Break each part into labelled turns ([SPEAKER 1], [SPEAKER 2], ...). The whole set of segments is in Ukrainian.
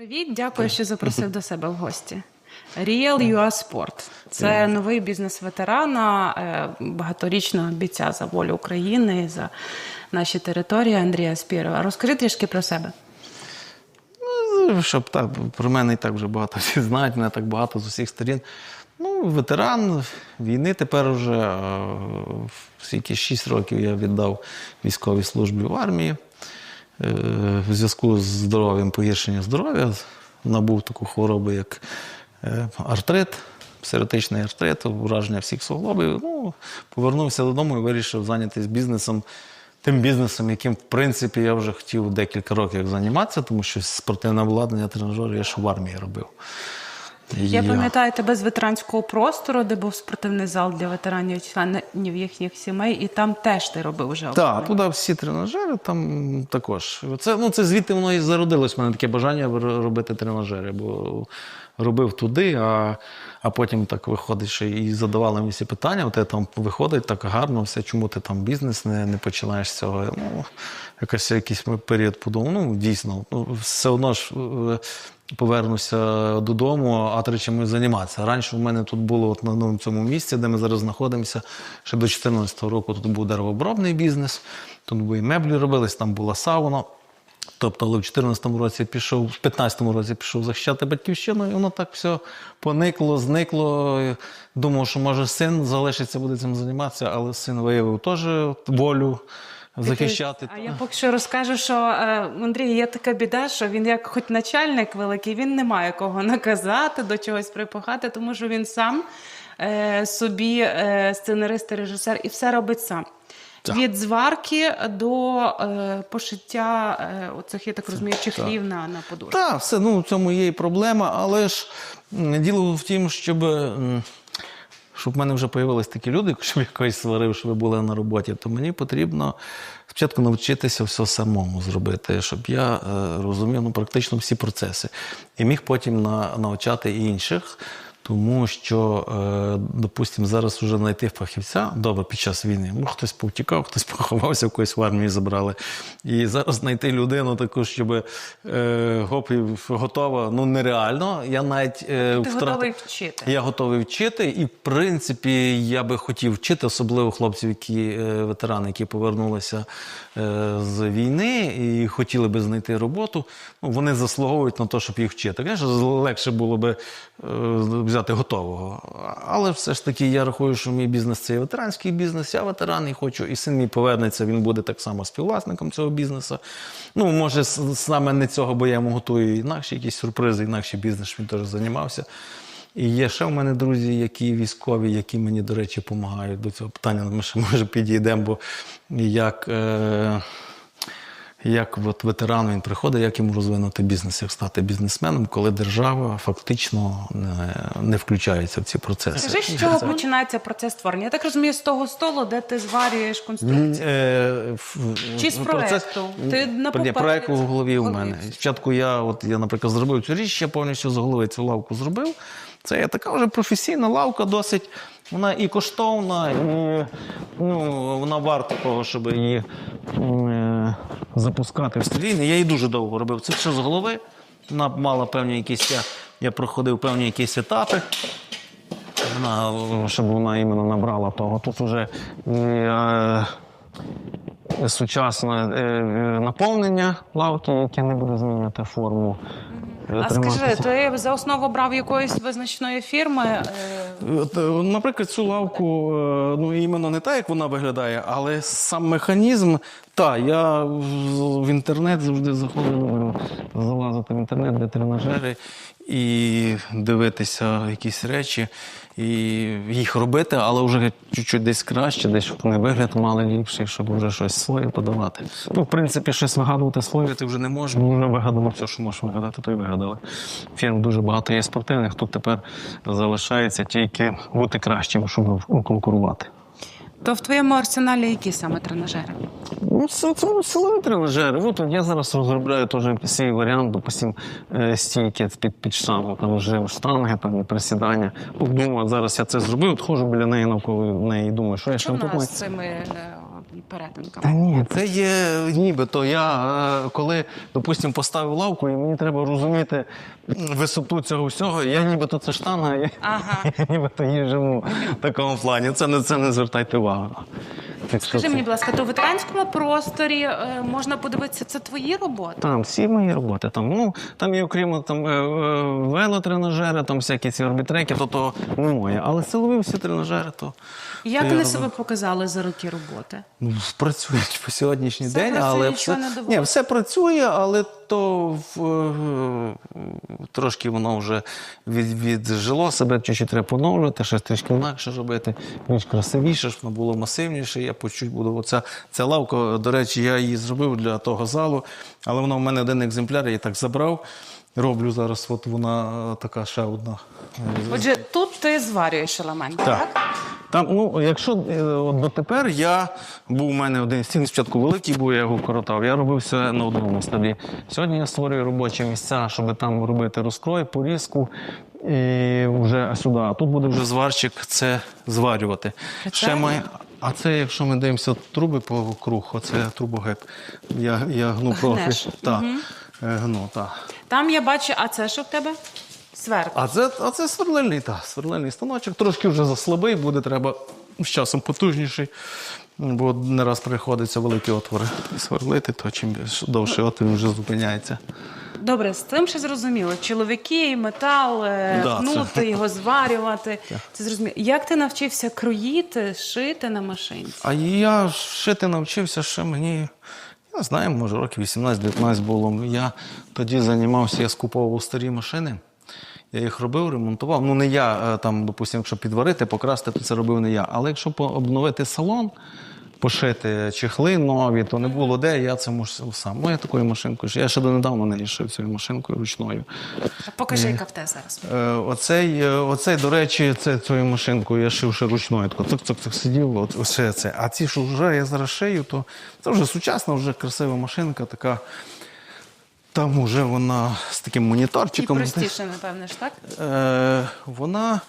[SPEAKER 1] Привіт, дякую, що запросив до себе в гості. Real UA Sport – це новий бізнес ветерана, е, багаторічного бійця за волю України за наші території Андрія Спірова. Розкажи трішки про себе.
[SPEAKER 2] Ну, Щоб так, про мене і так вже багато всі знають, мене так багато з усіх сторін. Ну, ветеран війни тепер вже е, скільки 6 років я віддав військовій службі в армії. Е, В зв'язку з здоров'ям, погіршення здоров'я набув таку хворобу, як е, артрит, псеротичний артрит, ураження всіх суглобів. Ну, повернувся додому і вирішив зайнятися бізнесом. Тим бізнесом, яким, в принципі, я вже хотів декілька років займатися, тому що спортивне обладнання тренажерів я ще в армії робив.
[SPEAKER 1] Я пам'ятаю тебе з ветеранського простору, де був спортивний зал для ветеранів, членів їхніх сімей, і там теж ти робив вже
[SPEAKER 2] Так, туди всі тренажери там також. Це, ну, це звідти воно і зародилось в мене таке бажання робити тренажери, бо робив туди, а, а потім так виходить, що і задавали мені всі питання. От там виходить так гарно, все, чому ти там бізнес не, не починаєш з цього. Ну, якось якийсь період подумав, ну дійсно, ну, все одно ж. е, Повернуся додому, а треба чимось займатися. Раніше в мене тут було от на ну, цьому місці, де ми зараз знаходимося. Ще до 2014 року тут був деревообробний бізнес, тут були і меблі робились, там була сауна. Тобто, але в 14-му році пішов, в 15-му році пішов захищати батьківщину, і воно так все поникло, зникло. Думав, що може син залишиться, буде цим займатися, але син виявив теж волю захищати.
[SPEAKER 1] А я поки що розкажу, що е, у Андрія є така біда, що він як хоч начальник великий, він не має кого наказати, до чогось припахати, тому що він сам е, собі е, сценарист, режисер і все робить сам.
[SPEAKER 2] Так.
[SPEAKER 1] Від зварки до е, пошиття е, оцих, я так розумію, чехлів на, на подушку.
[SPEAKER 2] Так, все, ну в цьому є і проблема, але ж діло в тім, щоб, щоб в мене вже появились такі люди, щоб я когось сварив, що ви були на роботі, то мені потрібно спочатку навчитися все самому зробити, щоб я е, розумів ну, практично всі процеси і міг потім на, навчати інших. Тому що, е, допустимо, зараз вже знайти фахівця добре під час війни. Ну, хтось повтікав, хтось поховався, в когось в армії забрали. І зараз знайти людину таку, щоб е, гоп, готова, ну нереально. Я навіть е,
[SPEAKER 1] Ти
[SPEAKER 2] втратив-
[SPEAKER 1] готовий вчити.
[SPEAKER 2] я готовий вчити, і в принципі я би хотів вчити, особливо хлопців, які ветерани, які повернулися з війни і хотіли би знайти роботу. Ну, вони заслуговують на те, щоб їх вчити. Звісно, легше було би е, взяти готового. Але все ж таки я рахую, що мій бізнес це є ветеранський бізнес, я ветеран і хочу, і син мій повернеться, він буде так само співвласником цього бізнесу. Ну, може, саме не цього, бо я йому готую інакші якісь сюрпризи, інакший бізнес, він теж займався. І є ще в мене друзі, які військові, які мені, до речі, допомагають до цього питання. Ми ще може підійдемо, бо як, е, як от ветеран він приходить, як йому розвинути бізнес, як стати бізнесменом, коли держава фактично не, не включається в ці процеси.
[SPEAKER 1] Скажи, з чого починається процес створення? Я так розумію, з того столу, де ти зварюєш конструкцію.
[SPEAKER 2] Е,
[SPEAKER 1] Чи з
[SPEAKER 2] процес-
[SPEAKER 1] проекту? Ти на
[SPEAKER 2] Ні, проект в голові в мене. Спочатку я, от я, наприклад, зробив цю річ, я повністю з голови цю лавку зробив. Це є така вже професійна лавка, досить. Вона і коштовна, і ну, вона варта того, щоб її запускати в стрільні. Я її дуже довго робив. Це все з голови. Вона мала певні якісь. Я, я проходив певні якісь етапи. Вона, щоб вона іменно набрала того. Тут вже е, сучасне е, е, наповнення лавки, яке не буде змінювати форму.
[SPEAKER 1] А скажи, ти за основу брав якоїсь визначної фірми? е,
[SPEAKER 2] е, Наприклад, цю лавку, е, ну іменно не так, як вона виглядає, але сам механізм. Та, я в в інтернет завжди заходив, е, залазити в інтернет, де тренажери, і дивитися якісь речі, і їх робити, але вже чуть-чуть десь краще, десь щоб вони вигляд мали ліпший, щоб вже щось своє подавати. Ну, в принципі, щось вигадувати своє ти вже не можеш, бо вже вигадано все, що можеш вигадати, то й вигадали. Фірм дуже багато є спортивних, тут тепер залишається тільки бути кращим, щоб конкурувати.
[SPEAKER 1] То в твоєму арсеналі які саме тренажери?
[SPEAKER 2] Ну, це, це силові тренажери. От я зараз розробляю теж свій варіант, допустим, е, стійки під, під штангу, там вже штанги, там і присідання. Думаю, зараз я це зробив, от ходжу біля неї навколо неї і думаю, що я ще тут
[SPEAKER 1] з цими е, перетинками?
[SPEAKER 2] Та ні, це є нібито. Я е, коли, допустимо, поставив лавку, і мені треба розуміти висоту цього всього, я нібито це штанга, я,
[SPEAKER 1] Ага.
[SPEAKER 2] я нібито її живу в такому плані. Це не, це не звертайте увагу.
[SPEAKER 1] Скажи мені, будь ласка, то в ветеранському просторі е, можна подивитися, це твої роботи?
[SPEAKER 2] Там всі мої роботи. Там, ну, там є окрім там, е, е, велотренажери, там всякі ці орбітреки, то то не моє. Але силові всі тренажери, то
[SPEAKER 1] Як вони себе показали за роки роботи?
[SPEAKER 2] Ну, працюють по сьогоднішній
[SPEAKER 1] Все
[SPEAKER 2] день,
[SPEAKER 1] працює,
[SPEAKER 2] але
[SPEAKER 1] нічого
[SPEAKER 2] все,
[SPEAKER 1] не доводить?
[SPEAKER 2] ні, все працює, але то в, е, трошки воно вже від, віджило себе, чуть-чуть треба поновлювати, щось трішки інакше робити, більш красивіше, щоб воно було масивніше. Я почуть буду. Оця ця лавка, до речі, я її зробив для того залу, але вона в мене один екземпляр, я її так забрав. Роблю зараз, от вона е, така ще одна.
[SPEAKER 1] Отже, тут ти зварюєш елементи, так?
[SPEAKER 2] так. Там, ну, якщо е, от дотепер я був у мене один стін спочатку великий був, я його коротав. Я робив все на одному столі. Сьогодні я створюю робочі місця, щоб там робити розкрой, порізку і вже сюди. А тут буде вже зварчик це зварювати. Ще
[SPEAKER 1] Прицельно?
[SPEAKER 2] має. А це, якщо ми дивимося труби по круг, оце трубогеп. Я, я гну профіль. Так, е, гну, так.
[SPEAKER 1] Там я бачу, а це що в тебе? Сверд.
[SPEAKER 2] А це, а це сверлильний, та, сверлильний станочок. Трошки вже заслабий, буде треба з часом потужніший. Бо не раз приходиться великі отвори сверлити, то чим довше от він вже зупиняється.
[SPEAKER 1] Добре, з цим ще зрозуміло. Чоловіки, метал, е,
[SPEAKER 2] Да,
[SPEAKER 1] гнути,
[SPEAKER 2] це-
[SPEAKER 1] його зварювати. Це зрозуміло. Як ти навчився кроїти, шити на машинці?
[SPEAKER 2] А я шити навчився ще мені, я не знаю, може років 18-19 було. Я тоді займався, я скуповував старі машини. Я їх робив, ремонтував. Ну, не я, е, там, допустимо, якщо підварити, покрасти, то це робив не я. Але якщо обновити салон, пошити чехли нові, то не було де, я це мусив сам. Ну, я такою машинкою. Я ще донедавна не шив цією машинкою ручною.
[SPEAKER 1] Покажи, яка в тебе зараз.
[SPEAKER 2] Е, Оцей, е, оцей, до речі, це цією машинкою я шив ще ручною. Цик-цик-цик сидів, от оце це. А ці, що вже я зараз шию, то це вже сучасна, вже красива машинка, така. Там вже вона з таким
[SPEAKER 1] І
[SPEAKER 2] моніторчиком.
[SPEAKER 1] простіше, напевне ж, так?
[SPEAKER 2] Е, вона.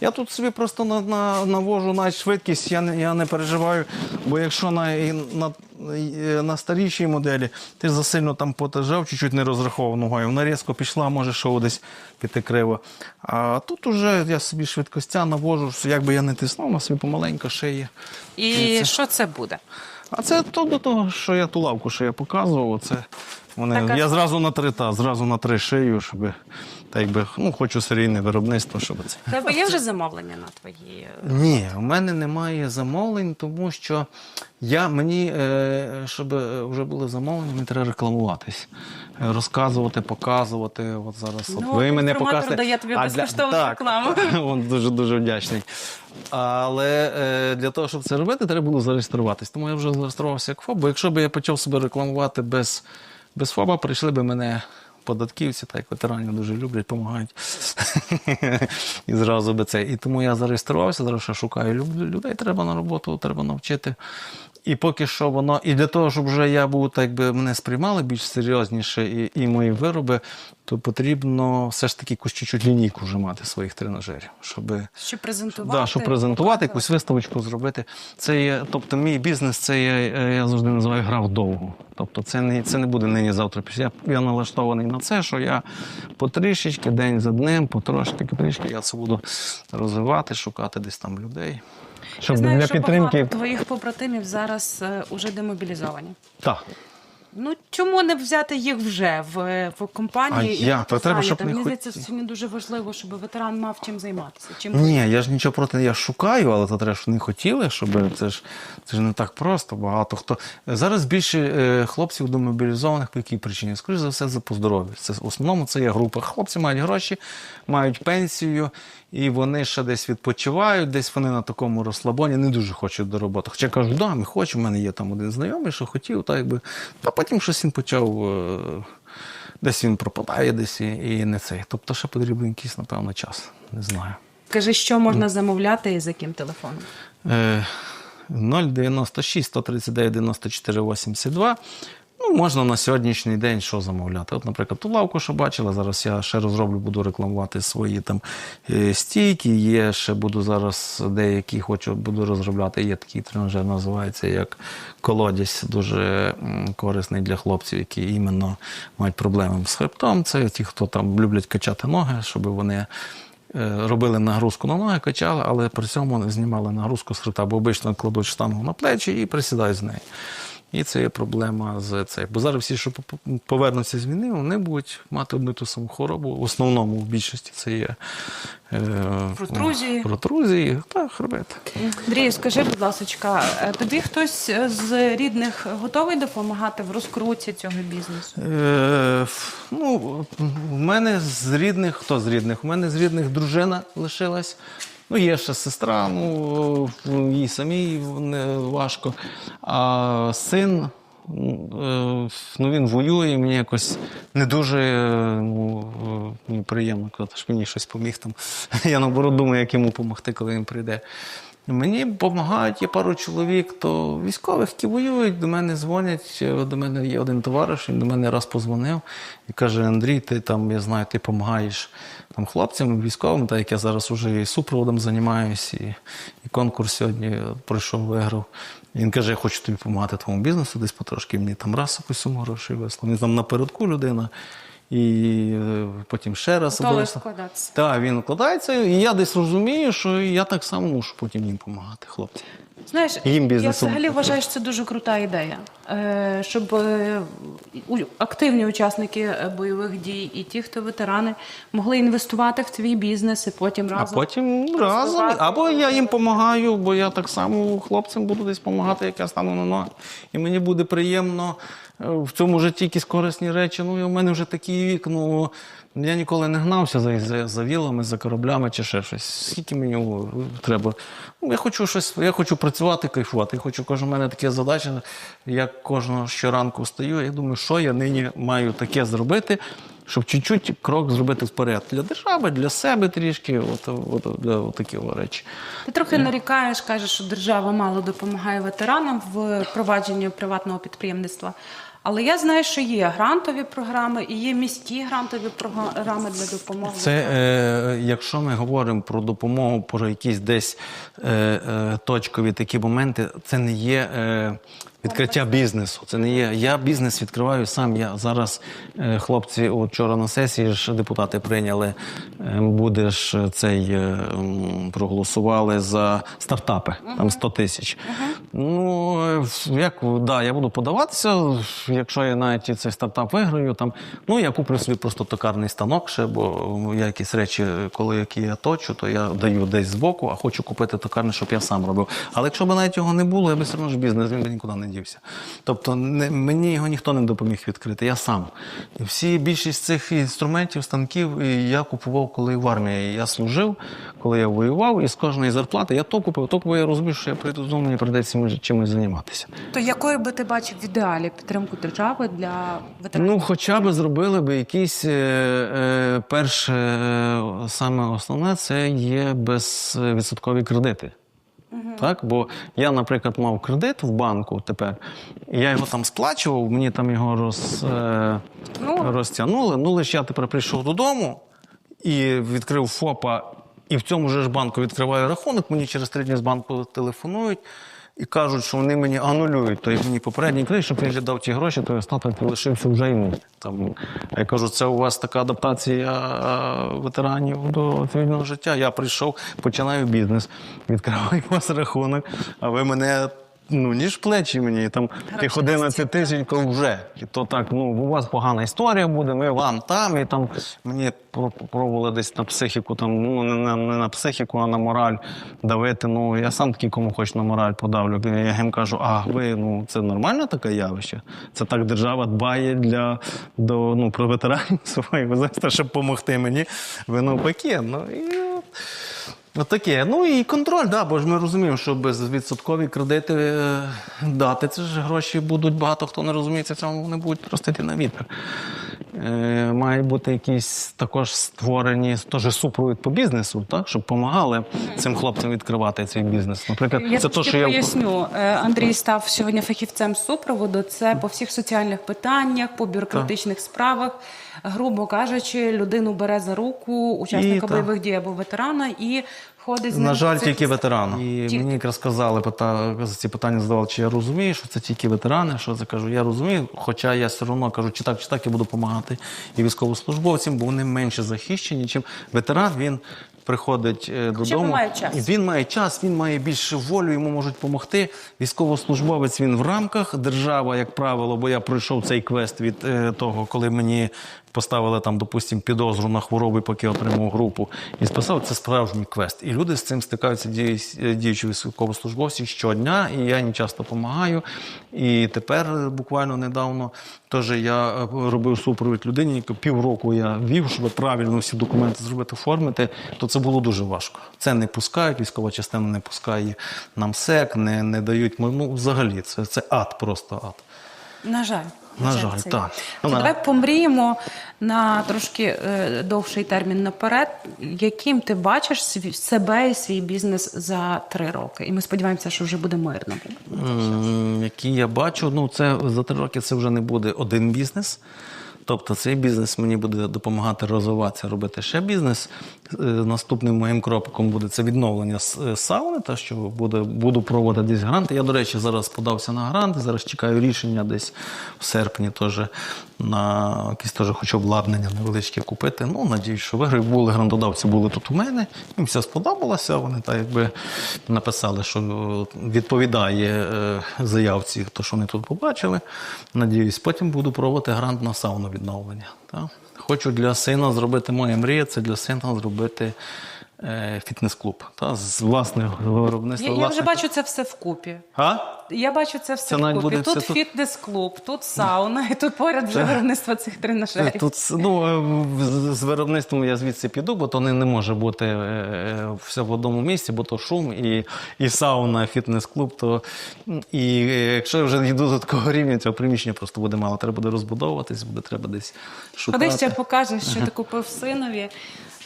[SPEAKER 2] Я тут собі просто на, на, навожу навіть швидкість, я не, я не переживаю. Бо якщо на, і на, на старішій моделі ти засильно там потажав, чуть-чуть не розраховував ногою, вона різко пішла, може що десь піти криво. А тут уже я собі швидкостя навожу, як би я не тиснув, вона собі помаленько шиє.
[SPEAKER 1] І що це буде?
[SPEAKER 2] А це то до того, що я ту лавку, що я показував, це вони,
[SPEAKER 1] Так,
[SPEAKER 2] я зразу на три та, зразу на три шию, щоб так якби, ну, хочу серійне виробництво, щоб це.
[SPEAKER 1] В тебе є вже замовлення на твої. е,
[SPEAKER 2] Ні, у мене немає замовлень, тому що я мені, е, щоб е, вже були замовлення, мені треба рекламуватись, Е, розказувати, показувати. От зараз от
[SPEAKER 1] Ну,
[SPEAKER 2] ви мене
[SPEAKER 1] інформатор
[SPEAKER 2] покажете.
[SPEAKER 1] дає тобі
[SPEAKER 2] А
[SPEAKER 1] безкоштовну
[SPEAKER 2] так,
[SPEAKER 1] рекламу.
[SPEAKER 2] Он дуже дуже вдячний. Але е, для того, щоб це робити, треба було зареєструватись. Тому я вже зареєструвався як ФОП, бо якщо б я почав себе рекламувати без, без ФОПа, прийшли б мене податківці, так як ветеранів дуже люблять, допомагають. І зразу би це. І тому я зареєструвався, зараз шукаю людей, треба на роботу, треба навчити. І поки що воно, і для того, щоб вже я був, так би мене сприймали більш серйозніше, і, і мої вироби, то потрібно все ж таки якусь чуть-чуть лінійку вже мати своїх тренажерів, щоб
[SPEAKER 1] Щоб презентувати.
[SPEAKER 2] Да, щоб презентувати, якусь виставочку зробити. Це є, тобто, мій бізнес це є, е, я завжди називаю гра вдовго. Тобто, це не, це не буде нині завтра. після. Я, я налаштований на це, що я потрішечки, день за днем, потрошки, потрішки, я це буду розвивати, шукати десь там людей. Щоб
[SPEAKER 1] Я знаю,
[SPEAKER 2] для
[SPEAKER 1] що
[SPEAKER 2] підтримки.
[SPEAKER 1] багато твоїх побратимів зараз е, уже демобілізовані.
[SPEAKER 2] Так.
[SPEAKER 1] Ну чому не взяти їх вже в, в компанії?
[SPEAKER 2] А як? То треба, щоб не
[SPEAKER 1] Мені
[SPEAKER 2] хот-
[SPEAKER 1] здається, сьогодні дуже важливо, щоб ветеран мав чим займатися. Чим
[SPEAKER 2] Ні, я ж нічого проти я шукаю, але то треба, щоб не хотіли, щоб це ж це ж не так просто. Багато хто зараз більше е, хлопців демобілізованих по якій причині? Скоріше за все, за поздоров'я. Це в основному це є група. Хлопці мають гроші, мають пенсію, і вони ще десь відпочивають, десь вони на такому розслабоні, не дуже хочуть до роботи. Хоча кажуть, да, ми хочемо, в мене є там один знайомий, що хотів, так якби. А потім щось він почав. е, Десь він пропадає, десь і, не цей. Тобто ще потрібен якийсь, напевно, час. Не знаю.
[SPEAKER 1] Кажи, що можна замовляти і за яким телефоном?
[SPEAKER 2] Е, 096 139 94 82. Ну, можна на сьогоднішній день що замовляти. От, наприклад, ту лавку, що бачила, зараз я ще розроблю, буду рекламувати свої там е, стійки. Є ще буду зараз деякі хочу, буду розробляти. Є такий тренажер, називається як колодязь, дуже корисний для хлопців, які іменно мають проблеми з хребтом. Це ті, хто там люблять качати ноги, щоб вони. е, Робили нагрузку на ноги, качали, але при цьому знімали нагрузку з хребта, бо обично кладуть штангу на плечі і присідають з неї. І це є проблема з цей. Бо зараз всі, що повернуться з війни, вони будуть мати одну ту саму хворобу. В основному в більшості це є е,
[SPEAKER 1] Протрузії.
[SPEAKER 2] протрузії та хребет.
[SPEAKER 1] Андрію, скажи, будь ласка, е, тобі хтось з рідних готовий допомагати в розкруті цього бізнесу?
[SPEAKER 2] Е, ну, в мене з рідних, хто з рідних? У мене з рідних дружина лишилась. Ну, є ще сестра, ну їй самій важко. А син, ну, е, він воює, мені якось не дуже е, ну, е, приємно, коли мені щось поміг там. Я наоборот думаю, як йому допомогти, коли він прийде. Мені допомагають, є пару чоловік, то військових, які воюють, до мене дзвонять. Е, До мене є один товариш, він до мене раз позвонив і каже: Андрій, ти там, я знаю, ти допомагаєш там хлопцям, військовим, так як я зараз уже і супроводом займаюся, і, і конкурс сьогодні пройшов, виграв. Він каже, я хочу тобі допомагати твоєму бізнесу, десь потрошки мені там раз якусь суму грошей вислав. Він там напередку людина. І е, потім ще раз обов'язково.
[SPEAKER 1] вкладатися.
[SPEAKER 2] Так, він вкладається, і я десь розумію, що я так само мушу потім їм допомагати, хлопці.
[SPEAKER 1] Знаєш,
[SPEAKER 2] Їм
[SPEAKER 1] я взагалі вважаю, що це дуже крута ідея, Е, щоб е, активні учасники бойових дій і ті, хто ветерани, могли інвестувати в твій бізнес і потім
[SPEAKER 2] А
[SPEAKER 1] разом.
[SPEAKER 2] потім разом. Або я їм допомагаю, бо я так само хлопцям буду десь допомагати, як я стану на ноги. І мені буде приємно в цьому житті якісь корисні речі. Ну, і у мене вже такий вік. Ну я ніколи не гнався за, за, за вілами, за кораблями чи ще щось. Скільки мені треба. Ну, я хочу щось, я хочу працювати, кайфувати. Я хочу кожен у мене таке задача. Я кожного щоранку встаю. Я думаю, що я нині маю таке зробити. Щоб чуть-чуть крок зробити вперед для держави, для себе трішки, от, от, для от такі речі.
[SPEAKER 1] Ти трохи нарікаєш, кажеш, що держава мало допомагає ветеранам в провадженні приватного підприємництва. Але я знаю, що є грантові програми і є міські грантові програми для допомоги.
[SPEAKER 2] Це е, якщо ми говоримо про допомогу, про якісь десь е, е, точкові такі моменти, це не є е, відкриття бізнесу. Це не є. Я бізнес відкриваю сам. Я зараз е, хлопці от вчора на сесії ж депутати прийняли. Е, буде цей е, проголосували за стартапи, там 100 тисяч. Ну як да, я буду подаватися. Якщо я навіть цей стартап виграю, там ну я куплю собі просто токарний станок ще, бо я якісь речі, коли які я точу, то я даю десь збоку, а хочу купити токарний, щоб я сам робив. Але якщо б навіть його не було, я би все одно ж бізнес, він би нікуди не дівся. Тобто не, мені його ніхто не допоміг відкрити, я сам. І всі більшість цих інструментів, станків я купував, коли в армії я служив, коли я воював, і з кожної зарплати я то купив, то купив, я розумію, що я прийду додому, мені прийдеться чимось- чимось займатися.
[SPEAKER 1] То якою би ти бачив в ідеалі підтримку держави для ветеранів?
[SPEAKER 2] Ну, хоча б зробили б якісь е, е, перше, е, саме основне, це є безвідсоткові кредити. Так, бо я, наприклад, мав кредит в банку тепер, і я його там сплачував, мені там його роз, е,
[SPEAKER 1] Ну.
[SPEAKER 2] розтягнули. Ну, лише я тепер прийшов додому і відкрив ФОПа, і в цьому же ж банку відкриваю рахунок. Мені через три дні з банку телефонують і кажуть, що вони мені анулюють. То як мені попередній кредит, щоб я дав ті гроші, то остаток лишився вже йому. Там я кажу, це у вас така адаптація ветеранів до цивільного життя. Я прийшов, починаю бізнес, відкриваю у вас рахунок, а ви мене. Ну, ніж плечі мені, там тих 11 тисяч вже. І то так, ну, у вас погана історія буде, ми вам там, і там мені про- пробували десь на психіку, там, ну, не на, не на психіку, а на мораль давити. Ну, я сам такий, кому хоч на мораль подавлю. Я їм кажу, а ви, ну, це нормальне таке явище? Це так держава дбає для, до, ну, про ветеранів своїх, ви знаєте, щоб допомогти мені. Ви навпаки. Ну, і... Отаке. Ну і контроль, да, бо ж ми розуміємо, що безвідсоткові кредити е, дати, це ж гроші будуть багато хто не розуміється, в цьому вони будуть простити на вітер. Е, має бути якісь також створені теж супровід по бізнесу, так, щоб допомагали цим хлопцям відкривати цей бізнес. Наприклад,
[SPEAKER 1] Я
[SPEAKER 2] це
[SPEAKER 1] трошки
[SPEAKER 2] що я
[SPEAKER 1] поясню. Е, Андрій став сьогодні фахівцем супроводу. Це по всіх соціальних питаннях, по бюрократичних справах. Грубо кажучи, людину бере за руку учасника
[SPEAKER 2] та.
[SPEAKER 1] бойових дій або ветерана і ходить з.
[SPEAKER 2] На жаль, тільки ветерани. І
[SPEAKER 1] Тільки.
[SPEAKER 2] мені якраз сказали, пита- ці питання задавали, чи я розумію, що це тільки ветерани. Що це кажу, я розумію, хоча я все одно кажу, чи так, чи так я буду допомагати і військовослужбовцям, бо вони менше захищені, чим ветеран. Він приходить е, додому.
[SPEAKER 1] має час.
[SPEAKER 2] І він має час, він має більше волю, йому можуть допомогти. Військовослужбовець він в рамках держава, як правило, бо я пройшов цей квест від е, того, коли мені поставили там, допустим, підозру на хворобу, поки отримав групу, і списав це справжній квест. І люди з цим стикаються дії- діючі військовослужбовці щодня, і я їм часто допомагаю. І тепер е, буквально недавно теж я е, робив супровід людині, яку півроку я вів, щоб правильно всі документи зробити, оформити, то це було дуже важко. Це не пускають, військова частина не пускає нам сек, не, не дають. Ну, взагалі, це, це ад, просто ад.
[SPEAKER 1] На жаль.
[SPEAKER 2] На жаль,
[SPEAKER 1] це
[SPEAKER 2] так. Ну,
[SPEAKER 1] давай помріємо на трошки е, довший термін наперед. Яким ти бачиш свій, себе і свій бізнес за три роки? І ми сподіваємося, що вже буде мирно.
[SPEAKER 2] Які я бачу, ну це за три роки це вже не буде один бізнес. Тобто цей бізнес мені буде допомагати розвиватися, робити ще бізнес. Е, Наступним моїм кроком буде це відновлення е, сауни, та що буде, буду проводити десь гранти. Я, до речі, зараз подався на гранти, зараз чекаю рішення десь в серпні теж на якісь теж хочу обладнання невеличке купити. Ну, надіюсь, що виграю. Були грантодавці, були тут у мене. Їм все сподобалося. Вони так якби написали, що е, відповідає е, заявці, то, що вони тут побачили. Надіюсь, потім буду проводити грант на сауну відновлення. Та? Хочу для сина зробити моя мрія, це для сина зробити фітнес-клуб. Та? З власного виробництва.
[SPEAKER 1] Я, я вже бачу це все вкупі.
[SPEAKER 2] А?
[SPEAKER 1] Я бачу це все
[SPEAKER 2] Це буде
[SPEAKER 1] Тут
[SPEAKER 2] все
[SPEAKER 1] фітнес-клуб, тут сауна, і тут поряд вже виробництво цих тренажерів.
[SPEAKER 2] Тут ну, е, з- виробництвом я звідси піду, бо то не, не може бути е, е, все в одному місці, бо то шум і, і сауна, фітнес-клуб. То, і е, якщо я вже йду до такого рівня, цього приміщення просто буде мало. Треба буде розбудовуватись, буде треба десь шукати.
[SPEAKER 1] Ходи ще покажеш, що ти купив синові.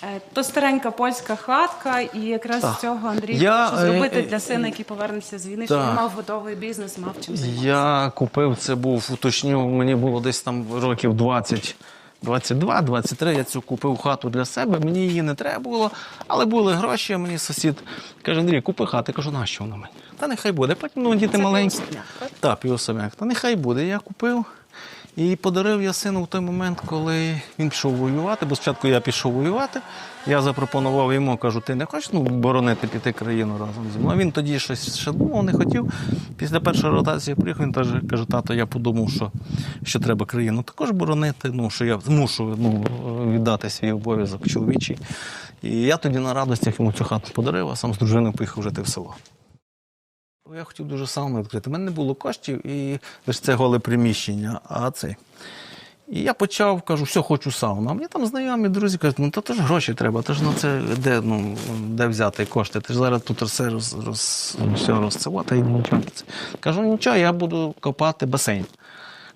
[SPEAKER 1] Е, То старенька польська хатка, і якраз з цього Андрій
[SPEAKER 2] Я,
[SPEAKER 1] хоче зробити
[SPEAKER 2] е,
[SPEAKER 1] для сина, який повернеться з війни, щоб
[SPEAKER 2] так.
[SPEAKER 1] він мав готовий бізнес, мав чим займатися.
[SPEAKER 2] Я купив, це був, уточню, мені було десь там років 20. 22-23 я цю купив хату для себе, мені її не треба було, але були гроші, мені сусід каже, Андрій, купи хату. Я кажу, нащо вона мені? Та нехай буде. Потім ну, діти
[SPEAKER 1] Це
[SPEAKER 2] маленькі.
[SPEAKER 1] півособняк, так?
[SPEAKER 2] Так. Та нехай буде. Я купив і подарив я сину в той момент, коли він пішов воювати. Бо спочатку я пішов воювати. Я запропонував йому, кажу, ти не хочеш ну, боронити піти країну разом зі мною. Він тоді щось ще думав, не хотів. Після першої ротації приїхав, він теж каже, тато, я подумав, що, що треба країну також боронити, ну, що я мушу ну, віддати свій обов'язок чоловічий. І я тоді на радостях йому цю хату подарив, а сам з дружиною поїхав жити в село. Я хотів дуже сауну відкрити. У мене не було коштів, і лише це голе приміщення, а це. І я почав, кажу, все, хочу сауну. А мені там знайомі друзі кажуть, ну то теж гроші треба, то ж на це де, ну, де взяти кошти? Ти ж зараз тут все роз, роз, все розцевати і нічого. Кажу, нічого, я буду копати басейн.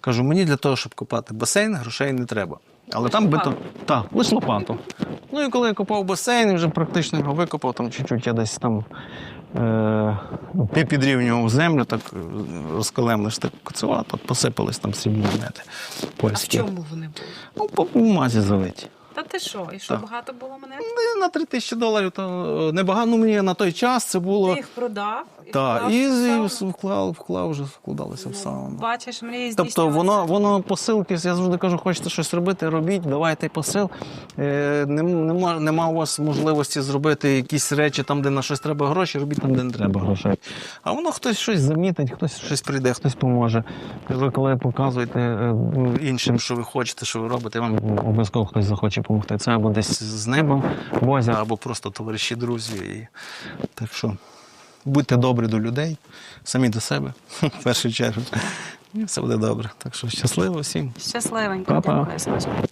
[SPEAKER 2] Кажу, мені для того, щоб копати басейн, грошей не треба. Але там би то. Так, лише лопату. Ну і коли я копав басейн, вже практично його викопав, там чуть-чуть я десь там е, пі- підрівнював землю, так розколемлиш так лише так посипались там срібні монети
[SPEAKER 1] А в чому вони були?
[SPEAKER 2] Ну, по бумазі залиті.
[SPEAKER 1] Та ти що? І що
[SPEAKER 2] Так.
[SPEAKER 1] багато було мене?
[SPEAKER 2] Не, На 3 тисячі доларів то небагато. Ну, мені на той час це було.
[SPEAKER 1] Ти їх продав і
[SPEAKER 2] Так, і, і вклав, вклав вже вкладалися в
[SPEAKER 1] Ну,
[SPEAKER 2] сауну.
[SPEAKER 1] Бачиш, мрії
[SPEAKER 2] Тобто воно, воно посилки, я завжди кажу, хочете щось робити, робіть, давайте посил. Е, нема, нема у вас можливості зробити якісь речі там, де на щось треба гроші, робіть там, де не треба грошей. А воно хтось щось замітить, хтось щось прийде, хтось поможе. Ви коли показуєте е, іншим, що ви хочете, що ви робите, вам обов'язково хтось захоче допомогти. Це або десь з неба Бозя, або просто товариші, друзі. І... Так що будьте добрі до людей, самі до себе, в першу чергу. І все буде добре. Так що щасливо всім.
[SPEAKER 1] Щасливенько.
[SPEAKER 2] Па-па.
[SPEAKER 1] Дякую.